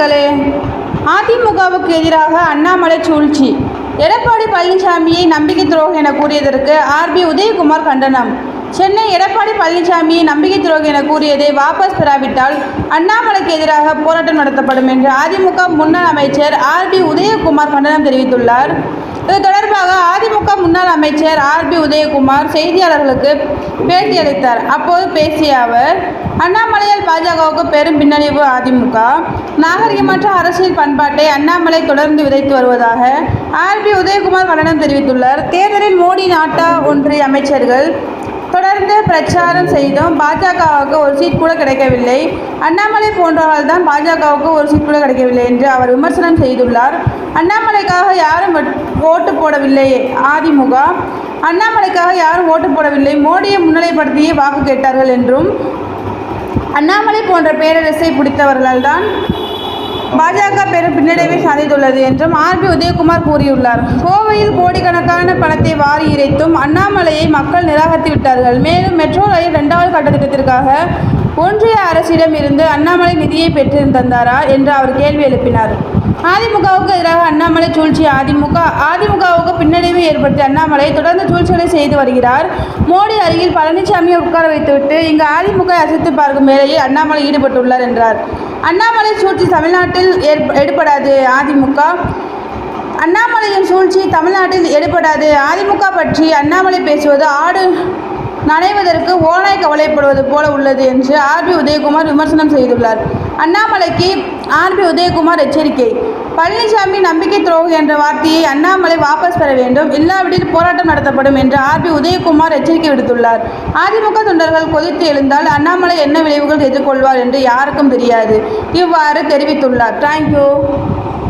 மக்களே அதிமுகவுக்கு எதிராக அண்ணாமலை சூழ்ச்சி. எடப்பாடி பழனிசாமியை நம்பிக்கை துரோகம் என கூறியதற்கு ஆர்பி உதயகுமார் கண்டனம். சென்னை எடப்பாடி பழனிசாமியை நம்பிக்கை துரோகம் என கூறியதை வாபஸ் பெறாவிட்டால் அண்ணாமலைக்கு எதிராக போராட்டம் நடத்தப்படும் என்று அதிமுக முன்னாள் அமைச்சர் ஆர்பி உதயகுமார் கண்டனம் தெரிவித்துள்ளார். இது தொடர்பாக அதிமுக முன்னாள் அமைச்சர் ஆர்பி உதயகுமார் செய்தியாளர்களுக்கு பேட்டியளித்தார் அப்போது பேசிய அவர் அண்ணாமலையால் பாஜகவுக்கு பெரும் பின்னடைவு அதிமுக. நாகரிகமற்ற அரசியல் பண்பாட்டை அண்ணாமலை தொடர்ந்து விதைத்து வருவதாக ஆர்பி உதயகுமார் கண்டனம் தெரிவித்துள்ளார். தேர்தலில் மோடி நாட்டா ஒன்றிய அமைச்சர்கள் தொடர்ந்து பிரச்சாரம் செய்தும். பாஜகவுக்கு ஒரு சீட் கூட கிடைக்கவில்லை. அண்ணாமலை போன்றவர்கள் தான் பாஜகவுக்கு ஒரு சீட் கூட கிடைக்கவில்லை என்று அவர் விமர்சனம் செய்துள்ளார். அண்ணாமலைக்காக யாரும் ஓட்டு போடவில்லை. அதிமுக. அண்ணாமலைக்காக யாரும் ஓட்டு போடவில்லை. மோடியை முன்னிலைப்படுத்தியே வாக்கு கேட்டார்கள் என்றும் அண்ணாமலை போன்ற பேரரசை பிடித்தவர்களால் தான் பாஜக பெரும் பின்னடைவை சாதித்துள்ளது என்றும் ஆர்பி உதயகுமார் கூறியுள்ளார். கோவையில் கோடிக்கணக்கான பணத்தை வாரி இறைத்தும் அண்ணாமலையை மக்கள் நிராகரித்து விட்டார்கள். மேலும் மெட்ரோ ரயில் இரண்டாவது கட்ட திட்டத்திற்காக ஒன்றிய அரசிடம் இருந்து அண்ணாமலை நிதியை பெற்று தந்தாரா என்று அவர் கேள்வி எழுப்பினார். அதிமுகவுக்கு எதிராக அண்ணாமலை சூழ்ச்சி அதிமுக அதிமுகவுக்கு பின்னடைவு ஏற்படுத்திய அண்ணாமலை தொடர்ந்து சூழ்ச்சிகளை செய்து வருகிறார். மோடி அருகில் பழனிசாமியை உட்கார வைத்துவிட்டு இங்கு அதிமுக அசைத்து பார்க்கும் வேலையில் அண்ணாமலை ஈடுபட்டுள்ளார் என்றார். அண்ணாமலை சூழ்ச்சி தமிழ்நாட்டில் ஏற்ப- அதிமுக. அண்ணாமலையின் சூழ்ச்சி தமிழ்நாட்டில் எடுபடாது. அதிமுக பற்றி அண்ணாமலை பேசுவது ஆடு நனைவதற்கு ஓனாய் கவலைப்படுவது போல உள்ளது என்று ஆர்பி உதயகுமார் விமர்சனம் செய்துள்ளார். அண்ணாமலைக்கு ஆர்பி உதயகுமார் எச்சரிக்கை. பழனிசாமி நம்பிக்கை துரோகம் என்ற வார்த்தையை அண்ணாமலை வாபஸ் பெற வேண்டும். இல்லாவிடில் போராட்டம் நடத்தப்படும் என்று ஆர்பி உதயகுமார் எச்சரிக்கை விடுத்துள்ளார். அதிமுக தொண்டர்கள் கொதித்து எழுந்தால் அண்ணாமலை என்ன விளைவுகள் எதிர்கொள்வார் என்று யாருக்கும் தெரியாது. இவ்வாறு தெரிவித்துள்ளார். தேங்க்யூ